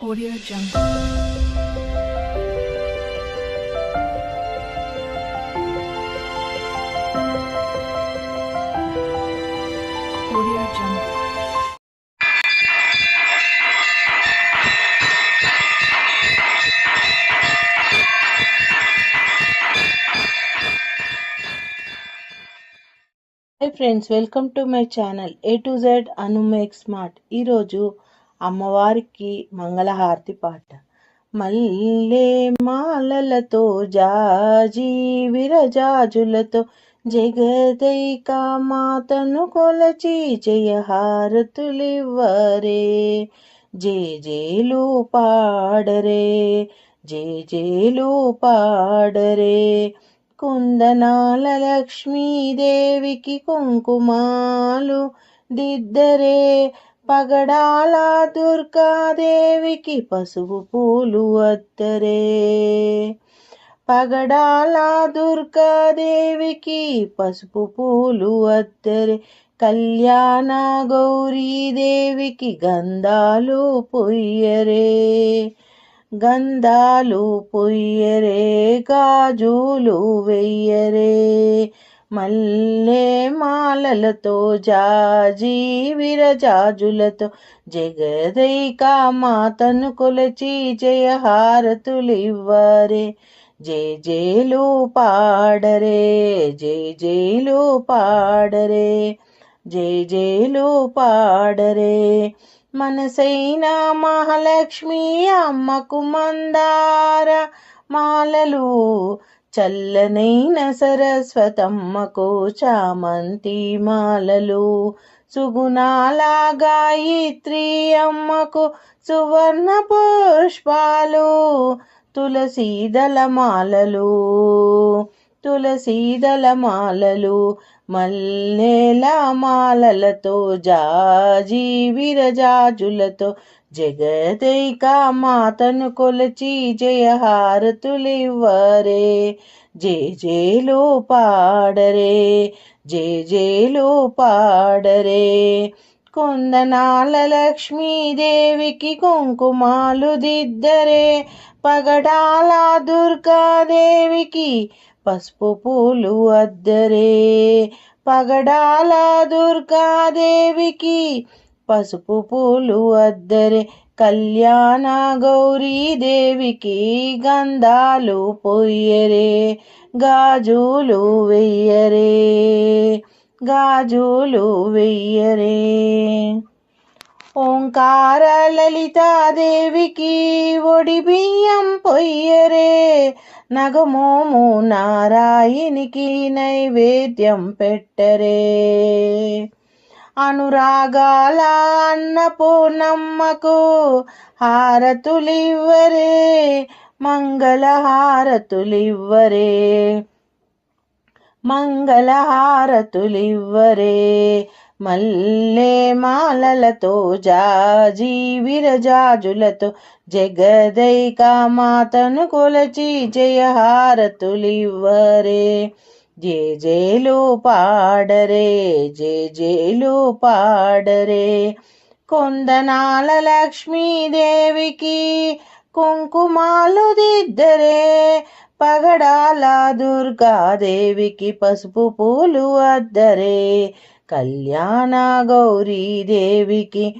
Audio Jungle. Audio Jungle. Hi friends welcome to my channel A to Z Anu make smart ఈరోజు అమ్మవారికి మంగళహారతి పాట. మల్లే మాలలతో జాజీ విరజాజులతో జగదైక మాతను కొలచి జయహారతులివ్వరే. జే జేలు పాడరే జే జేలు పాడరే. కుందనాల లక్ష్మీదేవికి కుంకుమాలు దిద్దరే పగడాల దుర్గాదేవికి పసుపు పూలు అద్దరే పగడాల దుర్గాదేవికి పసుపు పూలు అద్దరే కళ్యాణ గౌరీదేవికి గంధాలు పొయ్యరే. గంధాలు పొయ్యరే గాజులు వెయ్యరే మల్లే మాలలతో జాజి విరజాజులతో జగదైక మాతను కొలచి జయహారతులివ్వరే. జై జైలు పాడరే జై జైలు పాడరే జై జైలు పాడరే మనసైన మహాలక్ష్మి అమ్మకు మందార మాలలు చల్లనైన సరస్వతమ్మకు చామంతి మాలలు. సుగుణాలా గాయత్రి అమ్మకు సువర్ణ పుష్పాలు తులసీదల మాలలు తులసీదల మాలలు మల్లెల మాలలతో జాజీ విరజాజులతో జగదైక మాతను కొలచి జయహారతులివ్వరే. జే జేలు పాడరే జే జేలు పాడరే. కొందనాల లక్ష్మీదేవికి కుంకుమాలు దిద్దరే. పగడాల దుర్గాదేవికి పసుపు పూలు అద్దరే. పగడాల దుర్గాదేవికి పసుపు పూలు అద్దరే. కళ్యాణ గౌరీదేవికి గంధాలు పొయ్యరే. గాజులు వెయ్యరే. గాజులు వెయ్యరే. ఓంకార లలితాదేవికి ఒడి బియ్యం పొయ్యరే. నగమోము నారాయణికి నైవేద్యం పెట్టరే. అనురాగాల అన్నపూర్ణమ్మకు హారతులివ్వరే మంగళ హారతులివ్వరే మంగళ హారతులివ్వరే మల్లె మాలలతో జాజీ విరజాజులతో జగదైక మాతను కొలచి జయహారతులివ్వరే. జే జేలు పాడరే జే జేలు పాడరే. కొందనాల లక్ష్మీదేవికి కుంకుమాలు దిద్దరే. పగడాల దుర్గాదేవికి పసుపు పూలు అద్దరే. కళ్యాణ గౌరీదేవికి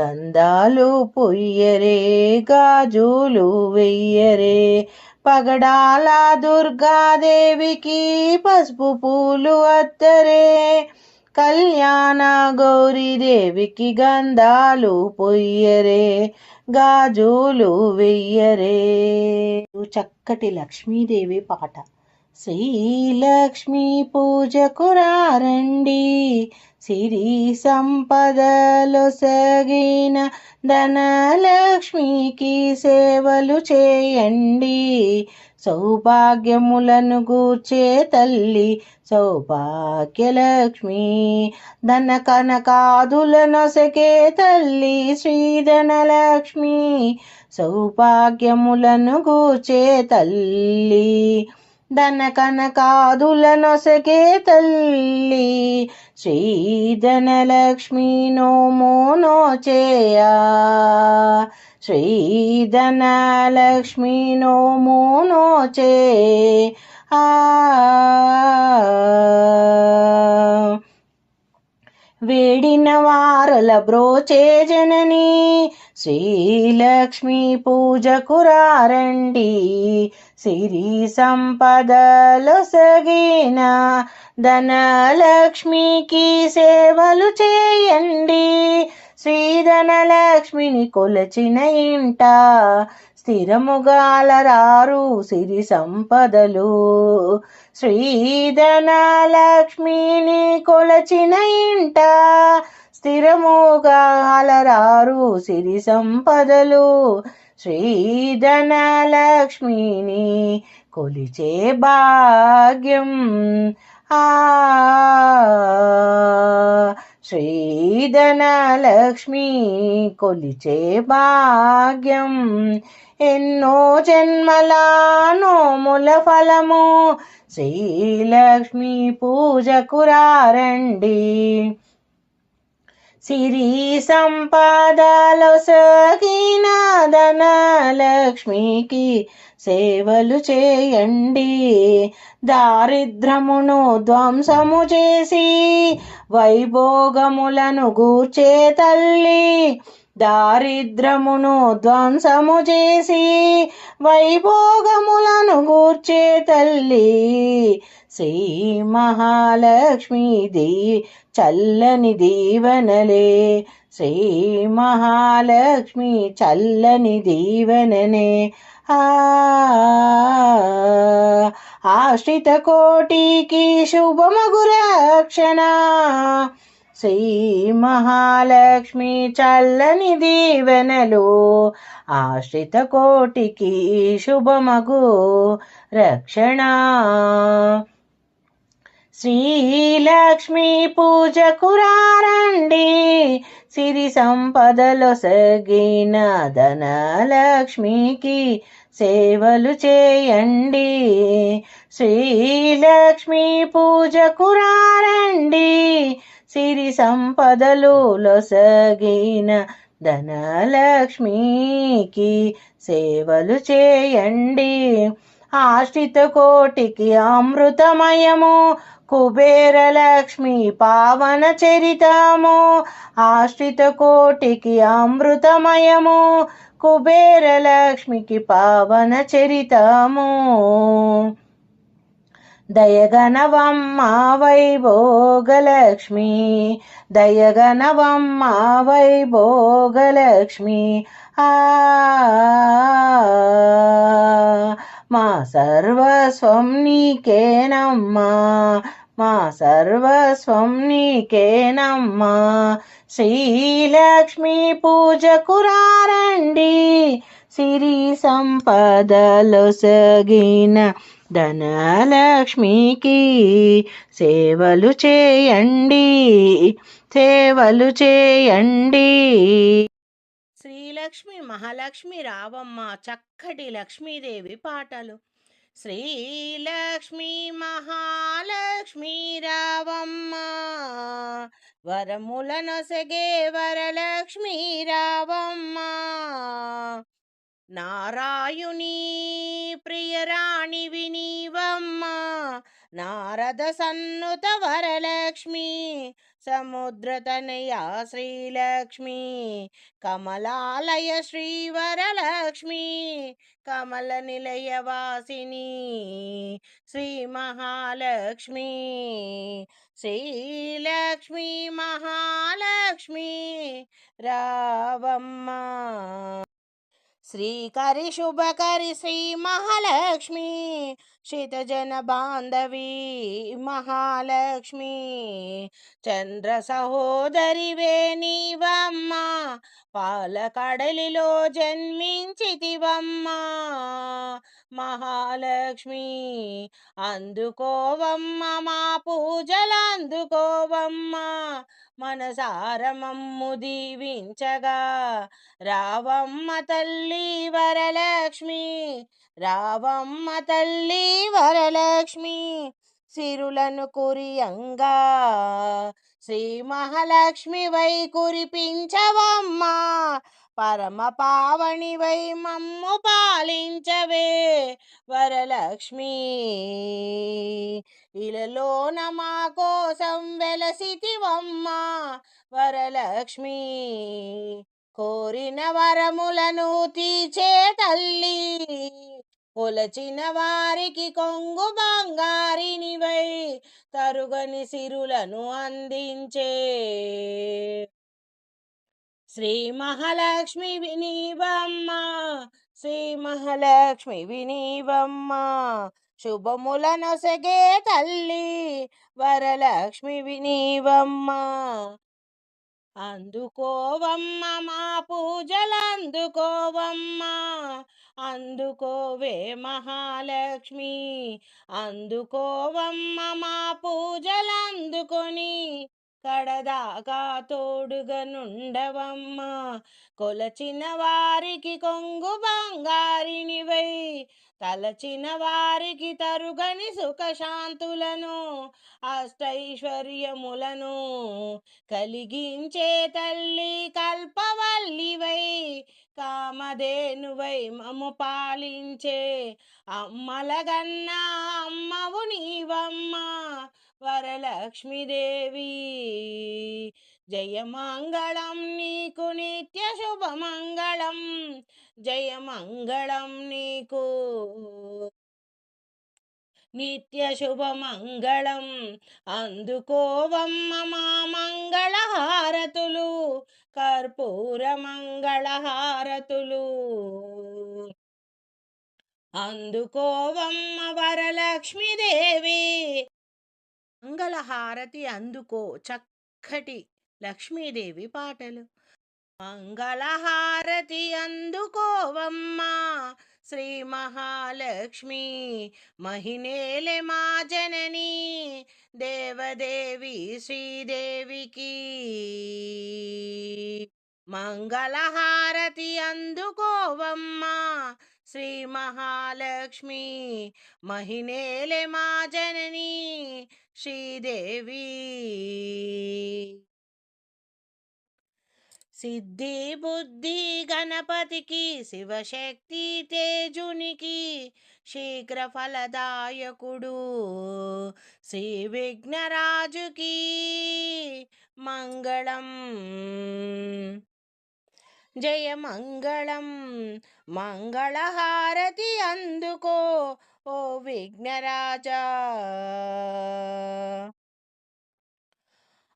గంధాలు పొయ్యరే గాజులు వెయ్యరే. పగడాల దుర్గాదేవికి పసుపు పూలు అత్తరే కళ్యాణ గౌరీదేవికి గంధాలు పొయ్యరే గాజులు వెయ్యరే. చక్కటి లక్ష్మీదేవి పాట. శ్రీలక్ష్మి పూజకు రండి సిరి సంపదలు సగిన ధనలక్ష్మికి సేవలు చేయండి. సౌభాగ్యములను గూర్చే తల్లి సౌభాగ్యలక్ష్మి. ధన కనకాదులనొసకే తల్లి శ్రీధనలక్ష్మి. సౌభాగ్యములను గూర్చే తల్లి. ధన కనకాదుల నొసకే తల్లి శ్రీ శ్రీధనలక్ష్మి నోమో నోచేయా శ్రీధనలక్ష్మి నోము నోచే ఆ వేడిన వారల బ్రోచే జనని. శ్రీలక్ష్మి పూజకు రారండి సిరి సంపదలు సగిన ధనలక్ష్మికి సేవలు చేయండి. శ్రీధనలక్ష్మిని కొలచిన ఇంట స్థిరముగాలరారు సిరి సంపదలు. శ్రీధనలక్ష్మిని కొలచిన ఇంట స్థిరముగాలరారు సిరి సంపదలు. శ్రీధనలక్ష్మిని కొలిచే భాగ్యం. ఆ శ్రీధనలక్ష్మి కొలిచే భాగ్యం. ఎన్నో జన్మల నోముల ఫలము శ్రీలక్ష్మి పూజకు రారండి సిరి సంపదలో సగిన ధనలక్ష్మికి సేవలు చేయండి. దారిద్రమును ధ్వంసము చేసి వైభోగములను గూర్చే తల్లి దారిద్రమును ధ్వంసము చేసి వైభోగములను గూర్చే తల్లి శ్రీ మహాలక్ష్మి దీ చల్లని దీవెనలే. శ్రీ మహాలక్ష్మి చల్లని దీవెననే. ఆశ్రిత కోటికి శుభమగురక్షణ శ్రీ మహాలక్ష్మి చల్లని దీవెనలు ఆశ్రిత కోటికి శుభమగు రక్షణ. శ్రీలక్ష్మి పూజకు రారండి సిరి సంపదలో సగిన ధనలక్ష్మికి సేవలు చేయండి. శ్రీలక్ష్మి పూజకు రారండి సిరి సంపదలు లొసగిన ధనలక్ష్మికి సేవలు చేయండి. ఆశ్రిత కోటికి అమృతమయము కుబేర లక్ష్మి పావన చరితము. ఆశ్రిత కోటికి అమృతమయము కుబేర లక్ష్మికి పావన చరితము. దయగనవమ్మ వైభోగలక్ష్మి దయగనవమ్మ వైభోగలక్ష్మి ఆ మా సర్వస్వం నీకేనమ్మా మా సర్వస్వం నీకేనమ్మా శ్రీలక్ష్మి పూజకు రారండి సిరి సంపదలు సగిన ధనలక్ష్మికి సేవలు చేయండి సేవలు చేయండి. శ్రీలక్ష్మి మహాలక్ష్మి రావమ్మ చక్కటి లక్ష్మీదేవి పాటలు. శ్రీలక్ష్మి మహాలక్ష్మి రావమ్మ వరములనొసగే వరలక్ష్మి రావమ్మ నారాయుని ప్రియరాణి వినీవమ్మ నారద సన్నుత వరలక్ష్మి సముద్రతనయ శ్రీలక్ష్మి కమలాలయ శ్రీవరలక్ష్మి కమల నిలయ వాసిని శ్రీ మహాలక్ష్మి శ్రీలక్ష్మి మహాలక్ష్మి రావమ్మ. శ్రీకరి శుభకరి శ్రీ మహాలక్ష్మి శితజన బాంధవి మహాలక్ష్మి చంద్ర సహోదరి వేణివమ్మ పాలకడలిలో జన్మించితివమ్మ మహాలక్ష్మి. అందుకోవమ్మ మా పూజలందుకోవమ్మ మనసారమమ్ము దీవించగా. రావమ్మ తల్లి వరలక్ష్మి రావమ్మ తల్లి వరలక్ష్మి సిరులను కురియంగా. శ్రీ మహాలక్ష్మి వై కురిపించవమ్మా పరమ పావనివై మమ్ము పాలించవే వరలక్ష్మి. ఇలలోన మా కోసం వెలసితివమ్మా వరలక్ష్మి. కోరిన వరములను తీచే తల్లి కొలచిన వారికి కొంగు బంగారినివై తరుగని సిరులను అందించే శ్రీ మహాలక్ష్మి వినీవమ్మ శ్రీ మహాలక్ష్మి వినీవమ్మ శుభములనొసగే తల్లి వరలక్ష్మి వినీవమ్మ. అందుకోవమ్మ మా పూజలందుకోవమ్మ అందుకోవే మహాలక్ష్మి అందుకోవమ్మ మా పూజలందుకొని కడదాకా తోడుగనుండవమ్మ. కొలచిన వారికి కొంగు బంగారినివై తలచిన వారికి తరుగని సుఖశాంతులను అష్టైశ్వర్యములను కలిగించే తల్లి కల్పవల్లివై కామధేనువై మము పాలించే అమ్మలగన్నా అమ్మవు నీవమ్మ. వరలక్ష్మీదేవి జయమంగళం నీకు నిత్య శుభమంగళం జయమంగళం నీకు నిత్య శుభమంగళం అందుకోవమ్మ మా మంగళహారతులు కర్పూర మంగళహారతులు అందుకోవమ్మ వరలక్ష్మీదేవి మంగళహారతి అందుకో చక్కటి లక్ష్మీదేవి పాటలు. మంగళహారతి అందుకోవమ్మా శ్రీ మహాలక్ష్మి మహినేలె మా జనని దేవదేవి శ్రీదేవికి. మంగళహారతి అందుకోవమ్మా శ్రీ మహాలక్ష్మి మహినేలె మా జనని శ్రీదేవి. సిద్ధి బుద్ధి గణపతికి శివశక్తి తేజునికి శీఘ్ర ఫలదాయకుడు శ్రీ విఘ్నరాజుకి మంగళం. జయ మంగళం. మంగళహారతి అందుకో ఓ విఘ్నరాజా!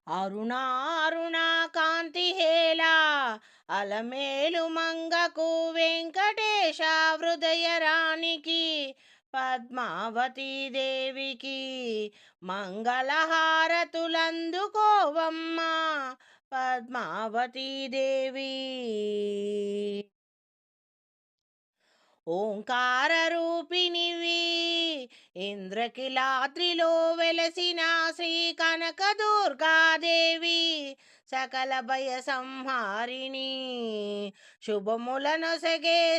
అరుణారుణ కాంతి హేలా అలమేలు మంగకు వెంకటేశ హృదయ రాణికి పద్మావతి దేవికి మంగళహారతులందుకోవమ్మ పద్మావతి దేవి! ఓంకార రూపిణివి ఇంద్రకిలాద్రిలో వెలసిన శ్రీ కనక దుర్గాదేవి సకల భయ సంహారిణి. శుభములను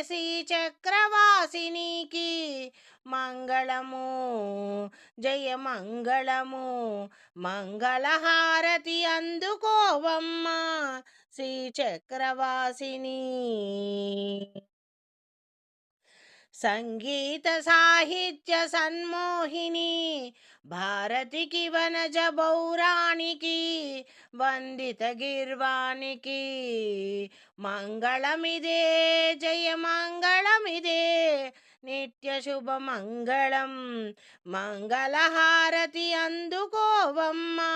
శ్రీ చక్రవాసినికి. మంగళము జయ మంగళము మంగళహారతి అందుకోవమ్మ శ్రీ చక్రవాసిని. సంగీత సాహిత్య సన్మోహిని భారతికి వనజ బౌరానికి వందిత గిర్వానికి మంగళమిదే జయ మంగళమిదే నిత్య శుభ మంగళం మంగళహారతి అందుకోవమ్మా.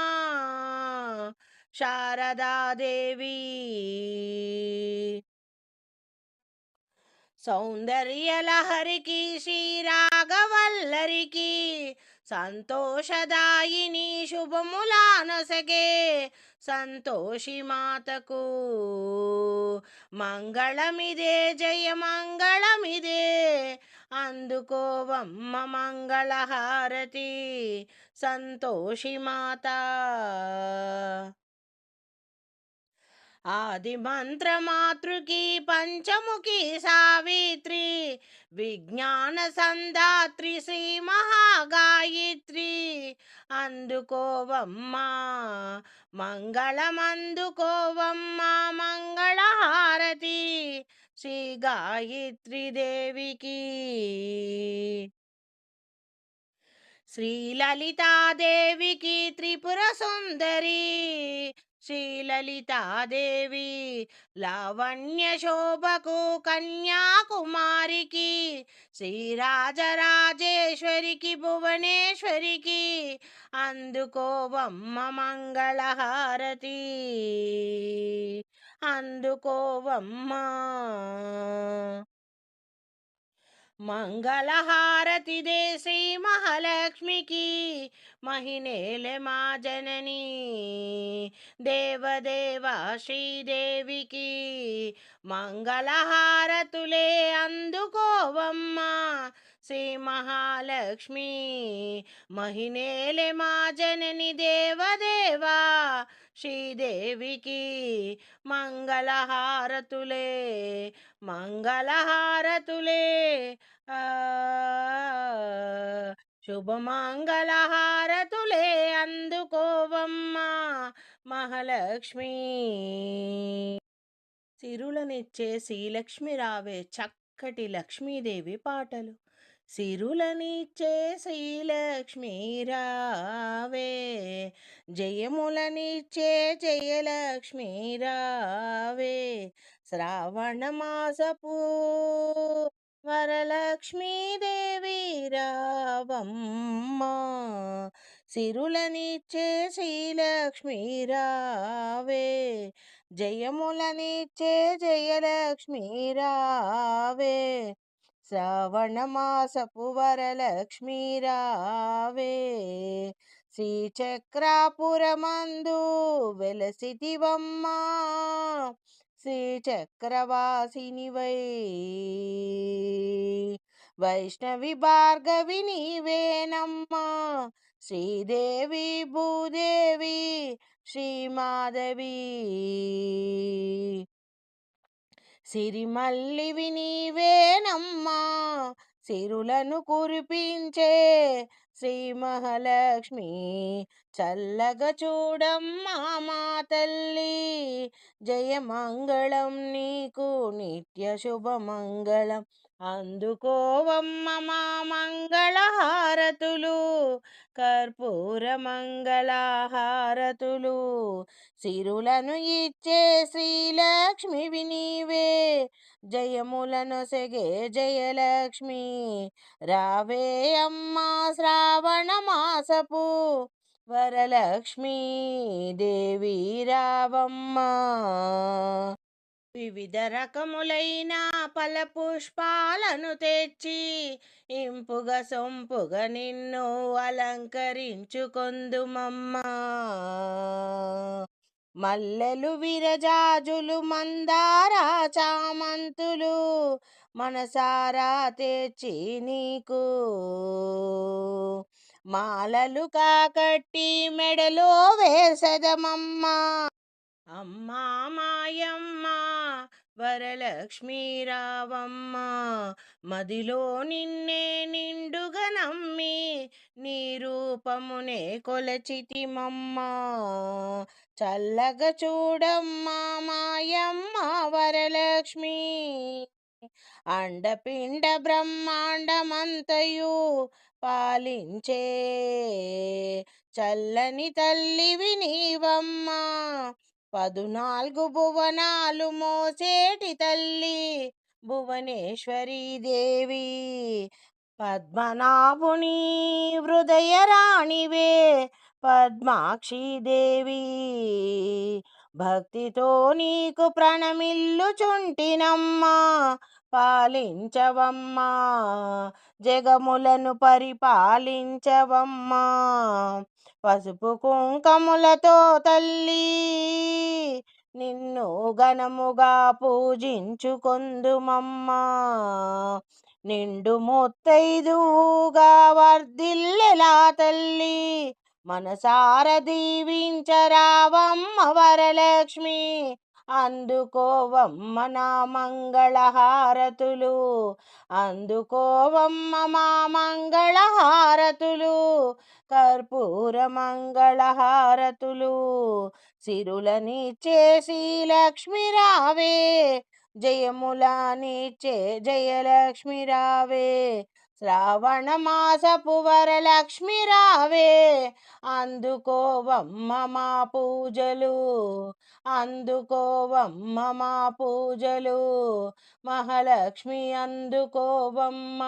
శారదాదేవి సౌందర్యలహరికి శ్రీరాగవల్లరికి సంతోషదాయిని శుభములానసగే సంతోషి మాతకు మంగళమిదే జయ మంగళమిదే అందుకోవమ్మ మంగళహారతి సంతోషి మాత ఆది మంత్రమాతృకి పంచముఖి సావిత్రి విజ్ఞాన సందాత్రి శ్రీ మహాగాయత్రి. అందుకోవమ్మా మంగళమందుకోవమ్మా మంగళహారతి శ్రీ గాయత్రి దేవికి. శ్రీ లలితాదేవికి త్రిపుర సుందరి శ్రీలలితాదేవి లావణ్య శోభకు కన్యాకుమారికి శ్రీరాజరాజేశ్వరికి భువనేశ్వరికి అందుకోవమ్మ మంగళహారతి. అందుకోవమ్మా మంగళహారతి దే శ్రీ మహాలక్ష్మికి మహినేలే మా జనని. దేవదేవ శ్రీదేవికి మంగళహారతులే అందుకోవమ్మా. శ్రీ మహాలక్ష్మి మహినేలే మా జనని. దేవదేవా శ్రీదేవికి మంగళహారతులే మంగళహారతులే ఆ శుభమంగళహారతులే అందుకోవమ్మా మహాలక్ష్మి. సిరులనిచ్చే శ్రీలక్ష్మి రావే చక్కటి లక్ష్మీదేవి పాటలు. సిరులనిచ్చే శ్రీలక్ష్మి రావే జయములనిచ్చే జయలక్ష్మి రావే శ్రావణ మాసపు వరలక్ష్మీదేవి రావమ్మ సిరులనిచ్చే శ్రీలక్ష్మి రావే. జయములనిచ్చే జయలక్ష్మీ రావే. శ్రావణ మాసపు వరలక్ష్మి రావే. శ్రీచక్రాపురమందు వెలసిటివమ్మా శ్రీచక్రవాసినివై వైష్ణవి భార్గవి నీవేనమ్మా. శ్రీదేవి భూదేవి శ్రీమాధవి. సిరిమల్లివి నీవేనమ్మా. సిరులను కురిపించే శ్రీ మహాలక్ష్మి. చల్లగా చూడమ్మా మా తల్లి. జయమంగళం నీకు నిత్య శుభమంగళం. అందుకోవమ్మ మా మంగళహారతులు కర్పూర మంగళహారతులు. సిరులను ఇచ్చే శ్రీలక్ష్మివి నీవే జయములను సెగే జయలక్ష్మి. రావే అమ్మా శ్రావణ మాసపు వరలక్ష్మీ దేవి రావమ్మా. వివిధ రకములైన ఫల పుష్పాలను తెచ్చి ఇంపుగ సొంపుగ నిన్ను అలంకరించుకొందుమమ్మా. మల్లెలు విరజాజులు మందార చామంతులు మనసారా తెచ్చి నీకు. మాలలు కాకట్టి మెడలో వేసదమమ్మా. అమ్మా మాయమ్మ వరలక్ష్మీ రావమ్మ మదిలో నిన్నే నిండుగా నమ్మి నీ రూపమునే కొలచితిమమ్మ. చల్లగా చూడమ్మా మాయమ్మ వరలక్ష్మి. అండపిండ బ్రహ్మాండమంతయు పాలించే చల్లని తల్లివి నీవమ్మా. పదునాలుగు భువనాలు మోసేటి తల్లి భువనేశ్వరీ దేవి. పద్మనాభుని హృదయ రాణివే పద్మాక్షి దేవి. భక్తితో నీకు ప్రణమిల్లుచుంటినమ్మా పాలించవమ్మా జగములను పరిపాలించవమ్మా. పసుపు కుంకములతో తల్లి నిన్ను ఘనముగా పూజించుకొందుమమ్మా. నిండు ముత్తైదుగా వర్ధిల్లెలా తల్లి మనసార దీవించరావమ్మ వరలక్ష్మి. అందుకోవమ్మ నా మంగళహారతులు. అందుకోవమ్మ మా మంగళహారతులు. కర్పూర మంగళహారతులు. సిరులనిచ్చే శ్రీలక్ష్మి రావే. జయములానిచ్చే జయలక్ష్మి రావే. శ్రావణ మాసపు వరలక్ష్మి రావే. అందుకోవమ్మ మా పూజలు అందుకోవమ్మ మా పూజలు మహాలక్ష్మి అందుకోవమ్మ